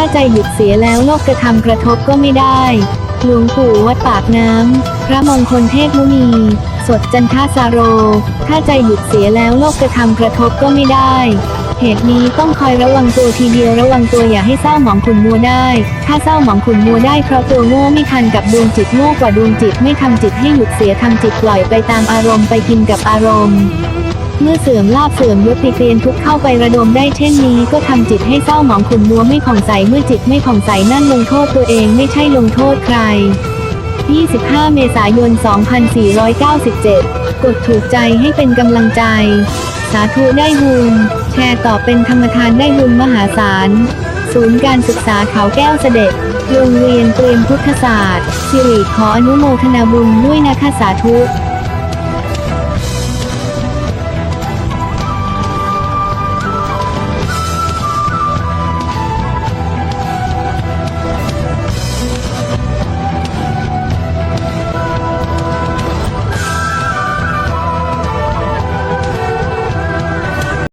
ถ้าใจหยุดเสียแล้วโลกกระทำกระทบก็ไม่ได้ หลวงปู่วัดปากน้ำ พระมงคลเทพมุนี สดจันทาสาโร ถ้าใจหยุดเสียแล้วโลกกระทำกระทบก็ไม่ได้ เหตุนี้ต้องคอยระวังตัวทีเดียวระวังตัวอย่าให้เศร้าหมองขุนมัวได้ ถ้าเศร้าหมองขุนมัวได้เพราะตัวโง่ไม่ทันกับดวงจิตโง่กว่าดวงจิตไม่ทำจิตให้หยุดเสียทำจิตปล่อยไปตามอารมณ์ไปกินกับอารมณ์ เมื่อเสื่อมลาบเสื่อมยศติเตียนทุกเข้าไประดมได้เช่นนี้ก็ทำจิตให้เศร้าหมองขุนมัวไม่ผ่องใสเมื่อจิตไม่ผ่องใสนั่นลงโทษตัวเองไม่ใช่ลงโทษใคร 25 เมษายน 2497 กดถูกใจให้เป็นกำลังใจ สาธุได้บุญแชร์ต่อเป็นธรรมทานได้บุญมหาศาล ศูนย์การศึกษาเขาแก้วเสด็จ โรงเรียนเตรียมพุทธศาสตร์ สิริขออนุโมทนาบุญด้วยนะคะสาธุ